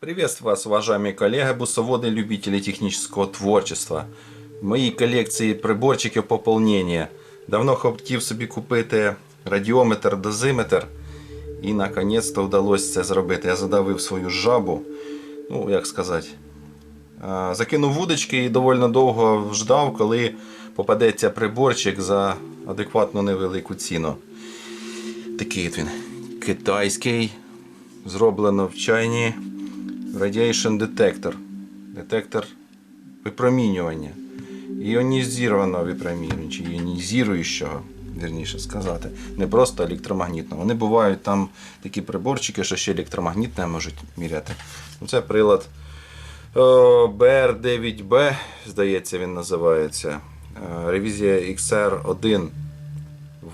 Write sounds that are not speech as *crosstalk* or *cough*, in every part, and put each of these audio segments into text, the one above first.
Приветствую вас, уважаемые коллеги, бусоводы, любители технического творчества. В моїй колекції приборчиків поповнення. Давно хотів собі купити радіометр, дозиметр. І наконець-то вдалося це зробити. Я задавив свою жабу. Ну, як сказати. Закинув вудочки і доволі довго ждав, коли попадеться приборчик за адекватно невелику ціну. Такий от він китайський. Зроблено в чайні. Radiation Detector. Детектор випромінювання. Іонізованого випромінювання, чи іонізуючого, вірніше сказати. Не просто електромагнітного. Вони бувають там такі приборчики, що ще електромагнітне можуть міряти. Ну, Це прилад е, BR9B, здається, він називається. Е, Ревізія XR1.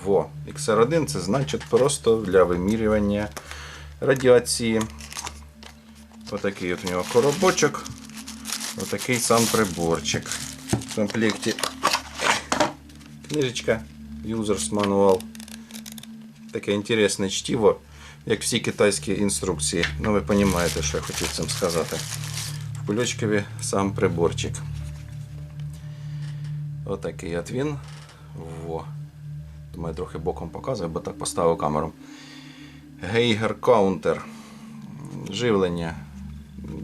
Во. XR1 це значить просто для вимірювання радіації. Отакий от у нього коробочок. Отакий сам приборчик. В комплекті книжечка Users Manual. Таке інтересне чтиво, як всі китайські інструкції. Ну ви розумієте, що я хотів цим сказати. В кульочкові сам приборчик. Отакий от він. Во. Думаю, трохи боком показую, бо так поставив камеру. Гейгер Counter. Живлення.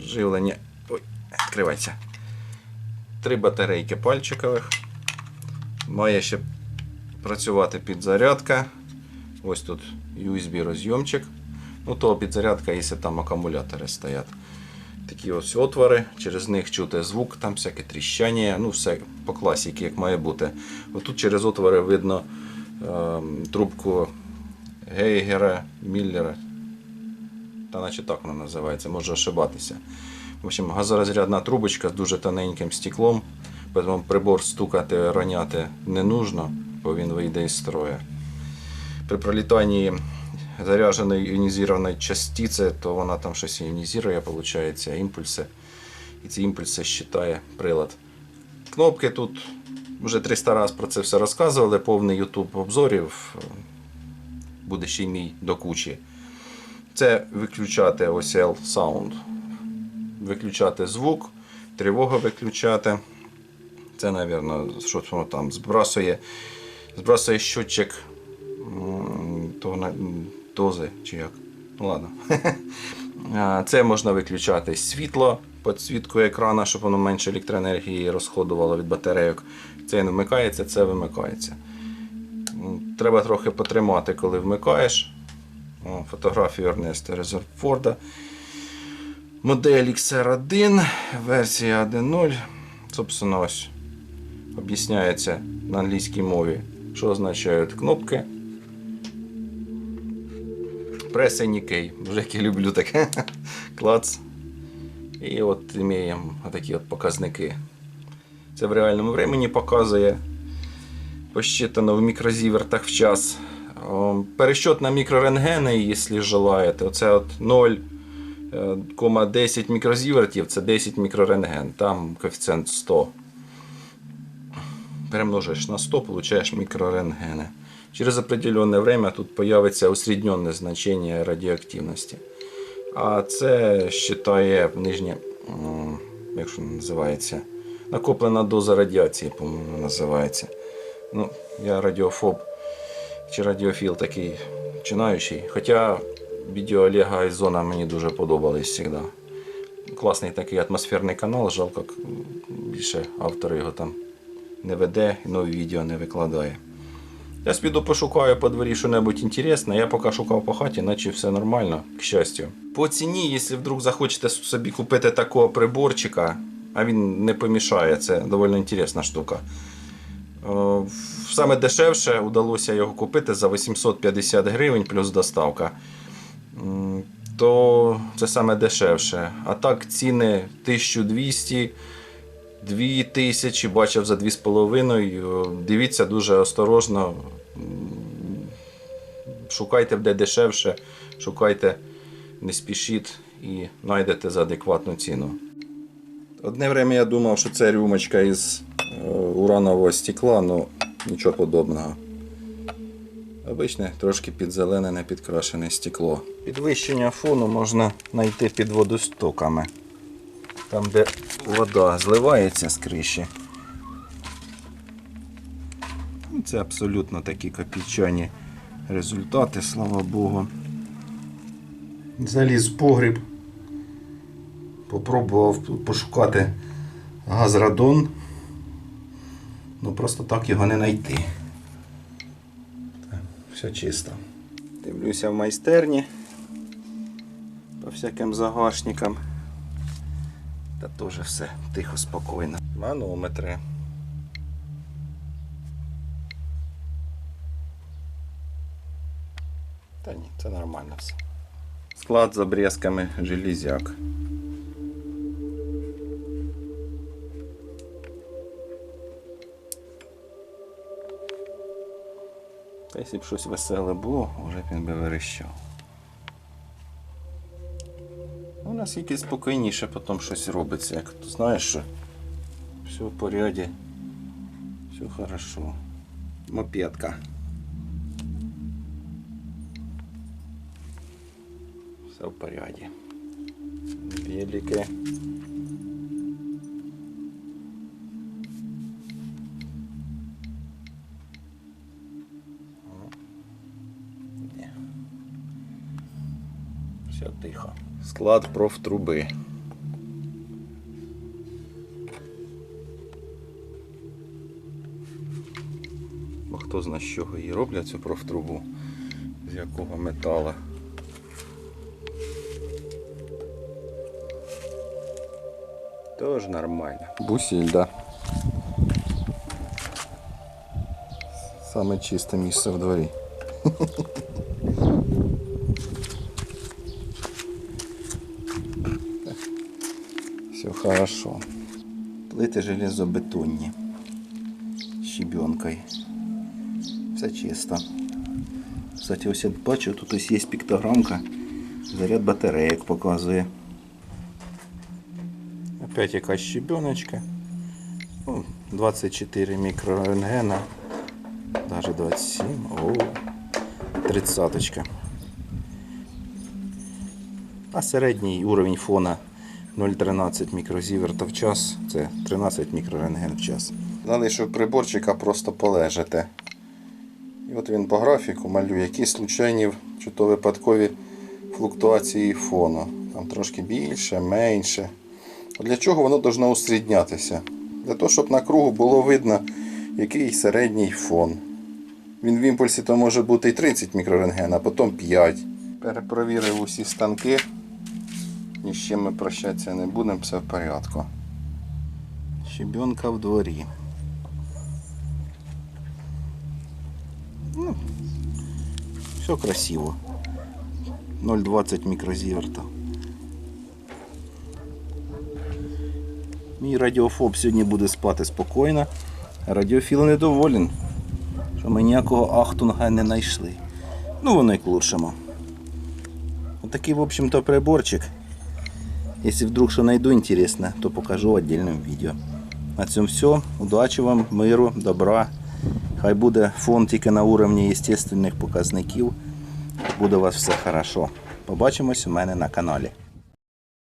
Живлення. Ой, відкривається. Три батарейки пальчикових. Має ще працювати підзарядка. Ось тут USB розйомчик. Ну, то підзарядка, якщо там акумулятори стоять. Такі ось отвори, через них чути звук, там всяке тріщання, ну все по класіки, як має бути. Отут через отвори видно ем, трубку Гейгера, Міллера, та наче так вона називається, може ошибатися. В общем, газорозрядна трубочка з дуже тоненьким стеклом, тому прибор стукати, роняти не нужно, бо він вийде із строю. При пролітанні зарядженої іонізованої частиці, то вона там щось іонізує, виходить, імпульси. І ці імпульси считає прилад. Кнопки тут вже 300 разів про це все розказували, повний YouTube обзорів. Буде ще й мій до кучі. Це виключати ось Sound. Виключати звук, тривогу виключати. Це, мабуть, що воно там збрасує. Збрасує щотчик дози чи як. Ну ладно. *laughs* Це можна виключати світло, підсвітку екрана, щоб воно менше електроенергії розходувало від батарейок. Це не вмикається, це вимикається. Треба трохи потримати, коли вмикаєш. Фотографію Ернеста Резерфорда. Модель XR1, версія 1.0. Собственно, ось об'ясняється на англійській мові, що означають кнопки. Прес і кей. Вже як я люблю таке. *laughs* Клац. І от маємо такі от показники. Це в реальному времені показує. Посчитано в мікрозівертах в час. О, Пересчет на мікрорентгени, якщо желаєте. Оце от 0,10 мікрозівертів це 10 мікрорентген. Там коефіцієнт 100. Перемножиш на 100, получаєш мікрорентгени. Через определенне время тут появиться усредненне значення радіоактивності. А це вважає нижнє, як що називається, накоплена доза радіації, по-моєму, називається. Ну, я радіофоб чи радіофіл такий починаючий. Хоча відео Олега Айзона мені дуже подобались завжди. Класний такий атмосферний канал, жалко, більше автор його там не веде і нові відео не викладає. Я піду пошукаю по дворі що-небудь інтересне. Я поки шукав по хаті, наче все нормально, к щастю. По ціні, якщо вдруг захочете собі купити такого приборчика, а він не помішає, це доволі інтересна штука. О, Саме дешевше вдалося його купити за 850 гривень плюс доставка. То це саме дешевше. А так ціни 1200, 2000, бачив за 2,5. Дивіться дуже осторожно. Шукайте де дешевше, шукайте, не спішіть і знайдете за адекватну ціну. Одне время я думав, що це рюмочка із е, уранового стекла, але нічого подобного. Обичне трошки підзеленене підкрашене стекло. Підвищення фону можна знайти під водостоками. Там, де вода зливається з криші. Ну, Це абсолютно такі копійчані результати, слава Богу. Заліз в погріб. Попробував пошукати газрадон. Ну просто так його не знайти. Все чисто. Дивлюся в майстерні по всяким загашникам. Та теж все тихо, спокійно. Манометри. Та ні, це нормально все. Склад з обрізками железяк. Та якщо б щось веселе було, вже б він би верещав. Ну, наскільки спокійніше потім щось робиться, як ти знаєш, що все в поряді, все хорошо. Мопедка. Все в поряді. Велике. Все тихо. Склад профтруби. Бо хто зна, з чого її роблять цю профтрубу, з якого метала. Тож нормально. Бусіль, да. Саме чисте місце в дворі. *laughs* хорошо. Плити железобетонні. Щебенкою. Все чисто. Кстати, ось я бачу, тут ось є піктограмка. Заряд батарейок показує. Опять якась щебеночка. Ну, 24 мікрорентгена. Даже 27. О, 30. А середній уровень фона 0,13 мікрозіверта в час. Це 13 мікрорентген в час. Залишив приборчика просто полежати. І от він по графіку малює, які случайні чи то випадкові флуктуації фону. Там трошки більше, менше. Для чого воно повинно усріднятися? Для того, щоб на кругу було видно, який середній фон. Він в імпульсі то може бути і 30 мікрорентген, а потім 5. Перепровірив усі станки. Ні з чим ми прощатися не будемо, все в порядку. Щебенка в дворі. Ну, все красиво. 0,20 мікрозіверта. Мій радіофоб сьогодні буде спати спокійно. Радіофіл недоволен, що ми ніякого ахтунга не знайшли. Ну воно й к лучшому. Отакий, в общем-то, приборчик. Если вдруг что найду интересно, то покажу в отдельном видео. На цьому все. Удачі вам, миру, добра. Хай буде фон тільки на уровні естественних показників. Буде у вас все хорошо. Побачимось у мене на каналі.